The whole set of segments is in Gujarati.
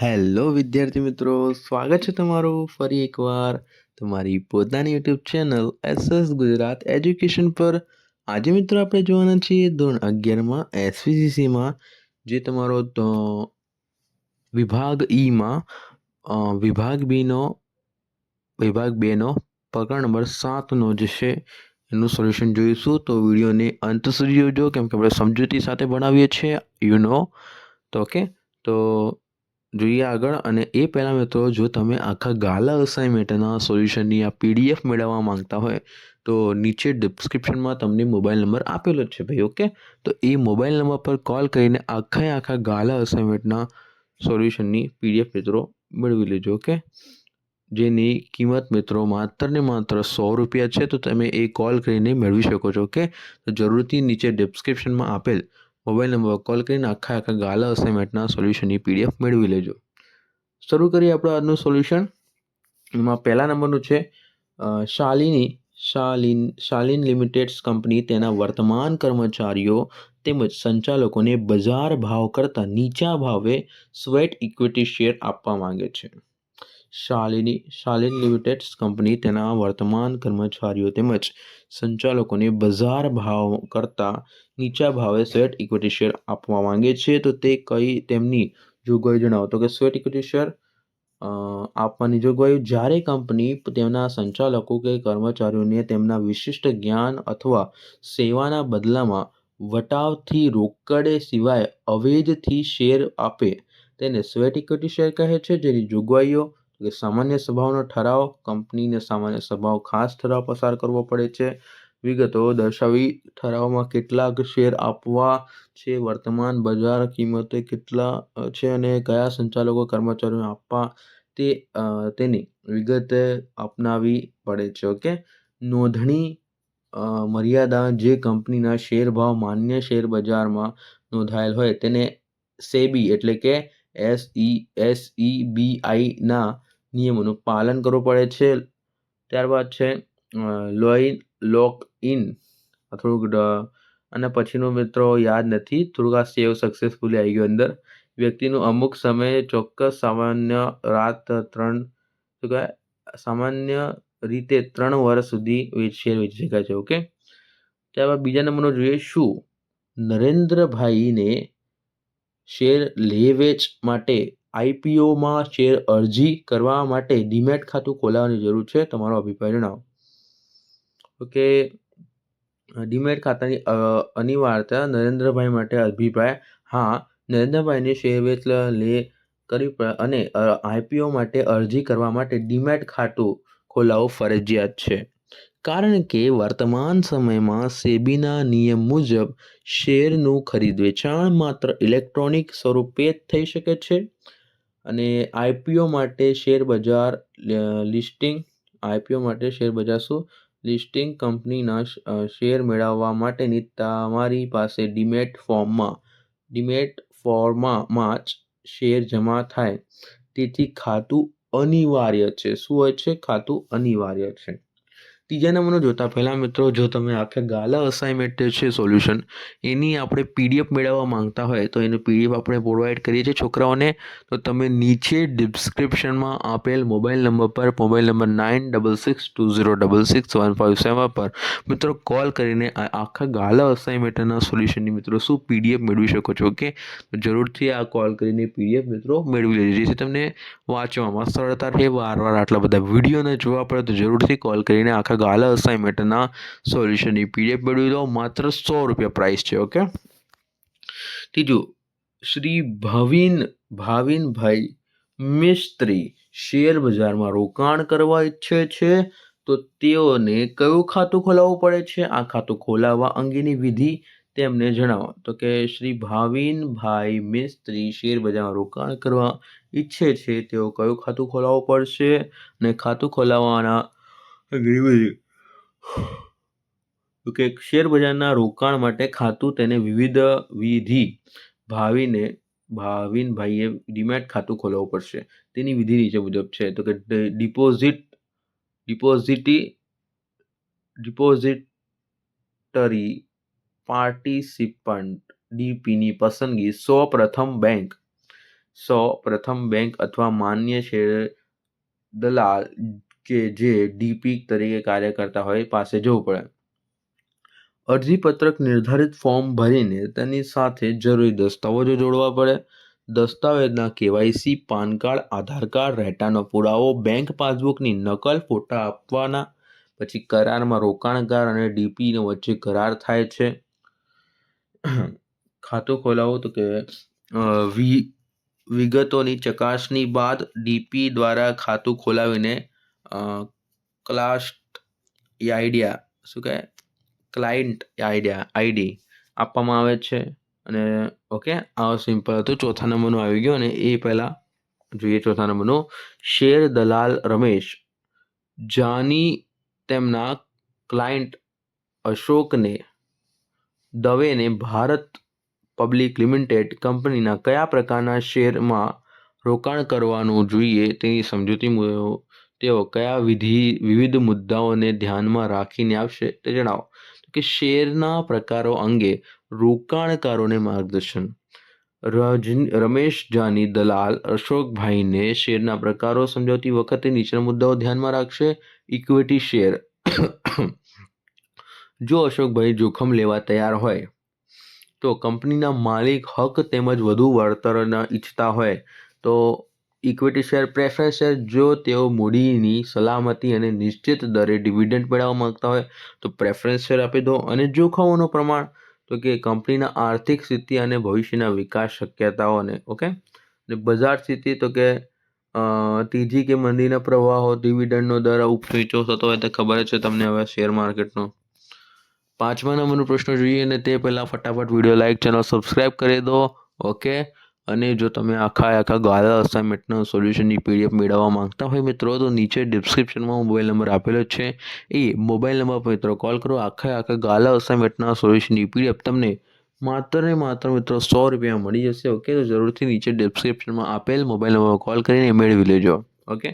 હેલો વિદ્યાર્થી મિત્રો, સ્વાગત છે તમારું ફરી એકવાર તમારી પોતાની YouTube channel SS Gujarat education પર. આજે મિત્રો આપણે જોવાના છીએ ધોરણ અગિયારમાં એસવીસીસીમાં, જે તમારો વિભાગ ઈમાં વિભાગ બીનો, વિભાગ બેનો પ્રકરણ નંબર સાતનો જે છે. એનું સોલ્યુશન જોઈશું તો વિડીયોને અંત સુધી જોજો, કેમ કે આપણે સમજૂતી સાથે ભણાવીએ છીએ યુ નો તો ઓકે? તો જોઈએ આગળ અને એ પહેલાં મિત્રો, જો તમે આખા ગાલા અસાઇનમેન્ટના સોલ્યુશનની આ પીડીએફ મેળવવા માંગતા હોય, તો નીચે ડિસ્ક્રિપ્શનમાં તમને મોબાઈલ નંબર આપેલો જ છે ભાઈ ઓકે તો એ મોબાઈલ નંબર પર કોલ કરીને આખા આખા ગાલા અસાઇનમેન્ટના સોલ્યુશનની પીડીએફ મિત્રો મેળવી લેજો ઓકે જેની કિંમત મિત્રો માત્ર ને માત્ર સો રૂપિયા છે, તો તમે એ કોલ કરીને મેળવી શકો છો ઓકે તો જરૂરથી નીચે ડિસ્ક્રિપ્શનમાં આપેલ મોબાઈલ નંબર કોલ કરીને આખા આખા ગાલા અસાઇનમેન્ટના સોલ્યુશનની પીડીએફ મેળવી લેજો. શરૂ કરીએ આપણું આજનું સોલ્યુશન એમાં પહેલા નંબરનું છે શાલિની, શાલિન શાલિન લિમિટેડ્સ કંપની તેના વર્તમાન કર્મચારીઓ તેમજ સંચાલકોને બજાર ભાવ કરતાં નીચા ભાવે સ્વેટ ઇક્વિટી શેર આપવા માંગે છે. શાલિની, શાલિન લિમિટેડ્સ કંપની તેના વર્તમાન કર્મચારીઓ તેમજ સંચાલકોને બજાર ભાવ કરતાં નીચા ભાવે સ્વેટ ઇક્વિટી શેર આપવા માંગે છે. તો તે કઈ તેમની જોગવાઈ જણાવો? તો કે સ્વેટ ઇક્વિટી શેર આપવાની જોગવાઈ જ્યારે કંપની તેમના સંચાલકો કે કર્મચારીઓને તેમના વિશિષ્ટ જ્ઞાન અથવા સેવાના બદલામાં વટાવથી રોકડે સિવાય અવેજથી શેર આપે, તેને સ્વેટ ઇક્વિટી શેર કહે છે. જેની જોગવાઈઓ કે સામાન્ય સભાઓનો ઠરાવ કંપનીને સામાન્ય સભાઓ ખાસ ઠરાવ પસાર કરવો પડે છે. વિગતો દર્શાવી, ઠરાવમાં કેટલાક શેર આપવા છે, વર્તમાન બજાર કિંમતે કેટલા છે અને કયા સંચાલકો કર્મચારીઓને આપવા તે તેની વિગતે અપનાવી પડે છે, ઓકે? નોંધણી મર્યાદા જે કંપનીના શેર ભાવ માન્ય શેર બજારમાં નોંધાયેલ હોય તેને સેબી એટલે કે એસ ઈ એસ ઈ બી આઈના નિયમોનું પાલન કરવું પડે છે. ત્યારબાદ છે લોઈન લોક ઇન. થોડુંક અને પછીનું મિત્રો યાદ નથી, થોડુંક આ સેવ સક્સેસફુલી આવી ગયું અંદર. વ્યક્તિનું અમુક સમયે ચોક્કસ સામાન્ય રાત ત્રણ, શું કહેવાય? સામાન્ય રીતે ત્રણ વર્ષ સુધી શેર વેચી શકાય છે, ઓકે? ત્યારબાદ બીજા નંબરનો જોઈએ શું? નરેન્દ્રભાઈને શેર લે વેચ માટે આઈપીઓમાં શેર અરજી કરવા માટે ડીમેટ ખાતું ખોલાવવાની જરૂર છે, તમારો અભિપ્રાય જણાવો. ઓકે, ડીમેટ ખાતાની અનિવાર્યતા નરેન્દ્રભાઈ માટે અભિપ્રાય. હા, નરેન્દ્રભાઈને શેર વેચ લે, કરી અને આઈપીઓ માટે અરજી કરવા માટે ડીમેટ ખાતું ખોલાવવું ફરજિયાત છે. કારણ કે વર્તમાન સમયમાં સેબીના નિયમ મુજબ શેરનું ખરીદ વેચાણ માત્ર ઇલેક્ટ્રોનિક સ્વરૂપે જ થઈ શકે છે. અને આઈપીઓ માટે શેર બજાર લિસ્ટિંગ આઈપીઓ માટે શેર બજાર શું? લિસ્ટિંગ કંપનીના શેર મેળવવા માટેની તમારી પાસે ડીમેટ ફોર્મમાં ડીમેટ ફોર્મમાં જ શેર જમા થાય. તેથી ખાતું અનિવાર્ય છે. શું હોય છે? ખાતું અનિવાર્ય છે. ત્રીજા નંબરનો જોતા પહેલાં, મિત્રો, જો તમે આખા ગાલા અસાઇનમેન્ટ છે સોલ્યુશન એની આપણે પીડીએફ મેળવવા માંગતા હોય, તો એનું પીડીએફ આપણે પ્રોવાઈડ કરીએ છીએ છોકરાઓને. તો તમે નીચે ડિસ્ક્રિપ્શનમાં આપેલ મોબાઈલ નંબર પર mobile number nine double six two zero double six one five seven પર, મિત્રો કોલ કરીને આખા ગાલા અસાઇનમેન્ટના સોલ્યુશનની મિત્રો, શું પીડીએફ મેળવી શકો છો ઓકે જરૂરથી આ કોલ કરીને પીડીએફ મિત્રો, મેળવી લેજો. જેથી તમને વાંચવામાં સરળતા રહે વાર વાર આટલા બધા વિડીયોને જોવા પડે, તો જરૂરથી કોલ કરીને આખા ગાલા અસાઇનમેન્ટના સોલ્યુશનની પીડીએફ મેળવી લો માત્ર સો રૂપિયા પ્રાઇસ છે ઓકે ત્રીજું, શ્રી ભાવિન, ભાવિનભાઈ મિસ્ત્રી શેર બજારમાં રોકાણ કરવા ઈચ્છે છે, તો તેઓને કયું ખાતું ખોલાવવું પડે છે? આ ખાતું ખોલાવવા અંગેની વિધિ તેમને જણાવો. તો કે શ્રી ભાવિનભાઈ મિસ્ત્રી શેર બજારમાં રોકાણ કરવા ઈચ્છે છે, તેઓ કયું ખાતું ખોલાવવું પડશે? અને ખાતું ખોલાવવાના વિધિ તો કે શેર બજારના રોકાણ માટે ખાતું તેને વિવિધ વિધિ ભાવીને ભાવિનભાઈએ ડીમેટ ખાતું ખોલાવવું પડશે. તેની વિધિ નીચે મુજબ છે. તો કે ડિપોઝિટ, ડિપોઝિટી, ડિપોઝિટરી પાર્ટિસિપન્ટ ડીપીની પસંદગી સો પ્રથમ બેંક સો પ્રથમ બેંક અથવા માન્ય શેર દલાલ કે જે ડીપી તરીકે કાર્ય કરતા હોય પાસે જવું પડે. અરજીપત્રક નિર્ધારિત ફોર્મ ભરીને તેની સાથે જરૂરી દસ્તાવેજો જોડવા પડે. દસ્તાવેજના KYC, PAN card, Aadhaar card રહેટાનો પુરાવો, બેંક પાસબુકની નકલ, ફોટા આપવાના, પછી કરારમાં રોકાણકાર અને ડીપીનો વચ્ચે કરાર થાય છે. ખાતું ખોલાવો તો કે વિગતોની ચકાસણી બાદ ડીપી દ્વારા ખાતું ખોલાવીને ક્લાસ્ટ આઈડિયા શું કહે? ક્લાયન્ટ આઈડિયા આઈડી આપવામાં આવે છે. અને ઓકે આ સિમ્પલ હતું. ચોથા નંબરનું આવી ગયું અને એ પહેલાં જોઈએ ચોથા નંબરનું. શેર દલાલ રમેશ, જાની તેમના ક્લાયન્ટ અશોકને દવેને ભારત પબ્લિક લિમિટેડ કંપનીના કયા પ્રકારના શેરમાં રોકાણ કરવાનું જોઈએ તેની સમજૂતી તેઓ કયા વિધિ, વિવિધ મુદ્દાઓને ધ્યાનમાં રાખીને આપશે તે જણાવો. કે શેરના પ્રકારો અંગે રોકાણકારોને માર્ગદર્શન. રમેશ જાની દલાલ અશોકભાઈને શેરના પ્રકારો સમજાવતી વખતે નીચેના મુદ્દાઓ ધ્યાનમાં રાખશે. ઇક્વિટી શેર જો અશોકભાઈ જોખમ લેવા તૈયાર હોય, તો કંપનીના માલિક હક તેમજ વધુ વળતરના ઈચ્છતા હોય, તો ઇક્વિટી શેર પ્રેફરન્સ શેર જો તેઓ મૂડીની સલામતી અને નિશ્ચિત દરે ડિવિડન્ડ મેળવવા માંગતા હોય, તો પ્રેફરન્સ શેર આપી દો. અને જોખમોનું પ્રમાણ, તો કે કંપનીના આર્થિક સ્થિતિ અને ભવિષ્યના વિકાસ શક્યતાઓને ઓકે અને બજાર સ્થિતિ, તો કે ત્રીજી કે મંદીના પ્રવાહો ડિવિડન્ડનો દર ઉપ નીચો થતો હોય તો ખબર છે તમને હવે શેર માર્કેટનો પાંચમા નંબરનો પ્રશ્ન જોઈએ અને તે પહેલાં ફટાફટ વીડિયો લાઇક ચેનલ સબસ્ક્રાઈબ કરી દો ઓકે અને જો તમે આખા આખા ગાળા અસાઇનમેન્ટના સોલ્યુશનની પીડીએફ મેળવવા માંગતા હોય મિત્રો, તો નીચે ડિસ્ક્રિપ્શનમાં મોબાઈલ નંબર આપેલો છે. એ મોબાઈલ નંબર પર મિત્રો કોલ કરો. આખા આખા ગાળા અસાઇનમેન્ટના સોલ્યુશનની પીડીએફ તમને માત્ર ને માત્ર મિત્રો સો રૂપિયા મળી જશે ઓકે તો જરૂરથી નીચે ડિસ્ક્રિપ્શનમાં આપેલ મોબાઈલ નંબર કોલ કરીને મેળવી લેજો ઓકે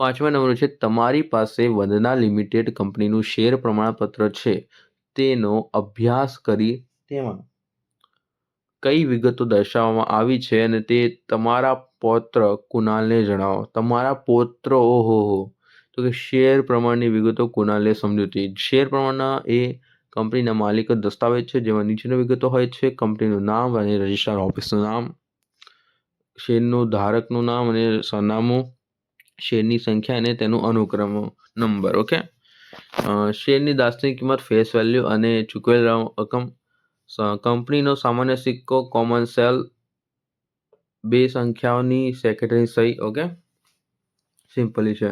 પાંચમા નંબર છે, તમારી પાસે વંદના લિમિટેડ કંપનીનું શેર પ્રમાણપત્ર છે. તેનો અભ્યાસ કરી તેમાં કઈ વિગતો દર્શાવવામાં આવી છે અને તે તમારા પૌત્ર કુનાલને જણાવો. તમારા પૌત્ર, ઓહો, હો. તો કે શેર પ્રમાણની વિગતો કુનાલને સમજૂતી શેર પ્રમાણના એ કંપનીના માલિક દસ્તાવેજ છે, જેમાં નીચેની વિગતો હોય છે, કંપનીનું નામ અને રજિસ્ટ્રાર ઓફિસનું નામ, શેરનું ધારકનું નામ અને સરનામું, શેરની સંખ્યા અને તેનું અનુક્રમ નંબર, ઓકે? શેરની દાસ્તની કિંમત, ફેસ વેલ્યુ અને ચૂકવેલ રકમ કંપનીનો સામાન્ય સિક્કો કોમન સેલ બે સંખ્યાઓની સેક્રેટરી સહી ઓકે સિમ્પલી છે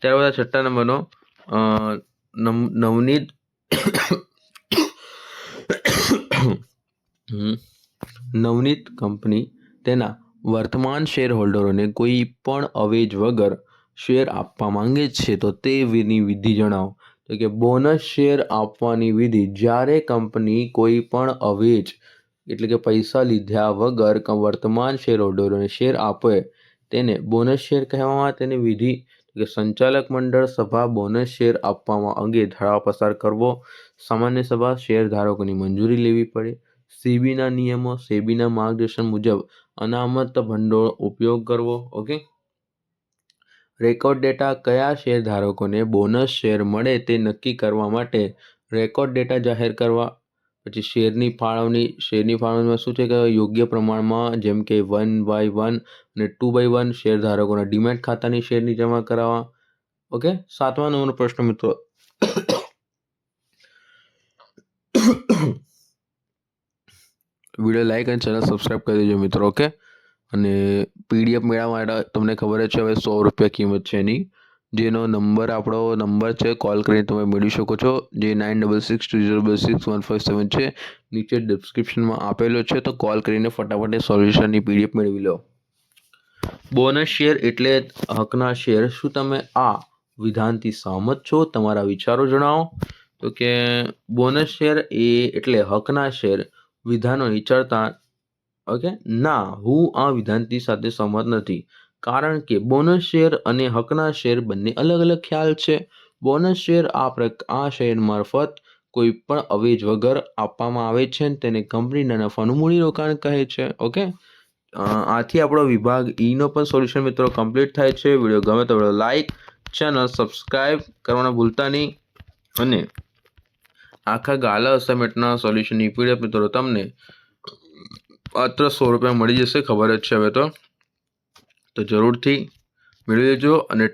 ત્યારબાદ છઠ્ઠા નંબરનો નવનીત. નવનીત કંપની તેના વર્તમાન શેર હોલ્ડરોને કોઈ પણ અવેજ વગર શેર આપવા માંગે છે તો તે વિધિ જણાવો તો કે બોનસ શેર આપવાની વિધિ જ્યારે કંપની કોઈ પણ અવેજ, એટલે કે પૈસા લીધા વગર વર્તમાન શેર હોલ્ડરોને શેર આપે, તેને બોનસ શેર કહેવામાં તેની વિધિ કે સંચાલક મંડળ સભા બોનસ શેર આપવામાં અંગે ઠરાવ પસાર કરવો, સામાન્ય સભા શેર ધારકોની મંજૂરી લેવી પડે, સેબીના નિયમો, સેબીના માર્ગદર્શન મુજબ અનામત ભંડોળ ઉપયોગ કરવો ઓકે રેકોર્ડ ડેટા કયા શેર ધારકોને બોનસ શેર મળે તે નક્કી કરવા માટે રેકોર્ડ ડેટા જાહેર કરવા. પછી શેરની ફાળવણી, શેરની ફાળવણીમાં શું છે કે યોગ્ય પ્રમાણમાં જેમ કે વન બાય વન અને ટુ બાય વન શેર ધારકોના ડીમેટ ખાતાની શેરની જમા કરાવવા. ઓકે, સાતમા નંબરનો પ્રશ્ન મિત્રો. વીડિયો લાઈક અને ચેનલ સબસ્ક્રાઈબ કરી દેજો મિત્રો, ઓકે? અને પીડીએફ મેળવવા માટે તમને ખબર જ છે, હવે સો રૂપિયા કિંમત છે એની. જેનો નંબર આપણો નંબર છે કોલ કરીને તમે મેળવી શકો છો. જે nine double six two zero double six one five seven છે, નીચે ડિસ્ક્રિપ્શનમાં આપેલો છે, તો કોલ કરીને ફટાફટ સોલ્યુશનની પીડીએફ મેળવી લો. બોનસ શેર એટલે હકના શેર શું તમે આ વિધાનથી સહમત છો? તમારા વિચારો જણાવો. તો કે બોનસ શેર એ એટલે હકના શેર વિધાનો વિચારતા ઓકે ના, હું આ વિધાનથી સાથે સહમત નથી. કારણ કે બોનસ શેર અને હકના શેર બંને અલગ અલગ ખ્યાલ છે. બોનસ શેર આ આ શેર મારફત કોઈ પણ અવેજ વગર આપવામાં આવે છે તેને કંપનીના નફાનું મૂડીરોકાણ કહે છે. ઓકે આથી આપણો વિભાગ ઈનો પણ સોલ્યુશન મિત્રો કમ્પ્લીટ થાય છે. વીડિયો ગમે તો લાઈક ચેનલ સબસ્ક્રાઈબ કરવાના ભૂલતા નહીં. અને આખા ગાલા અસાઇમેન્ટના સોલ્યુશનની પીડીએફ મિત્રો તમને માત્ર સો રૂપિયા મળી જશે, ખબર જ છે હવે તો. તો જરૂરથી મેળવી લેજો અને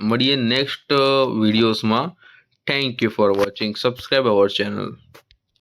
મળીએ next વિડીયોઝમાં thank you for watching subscribe our channel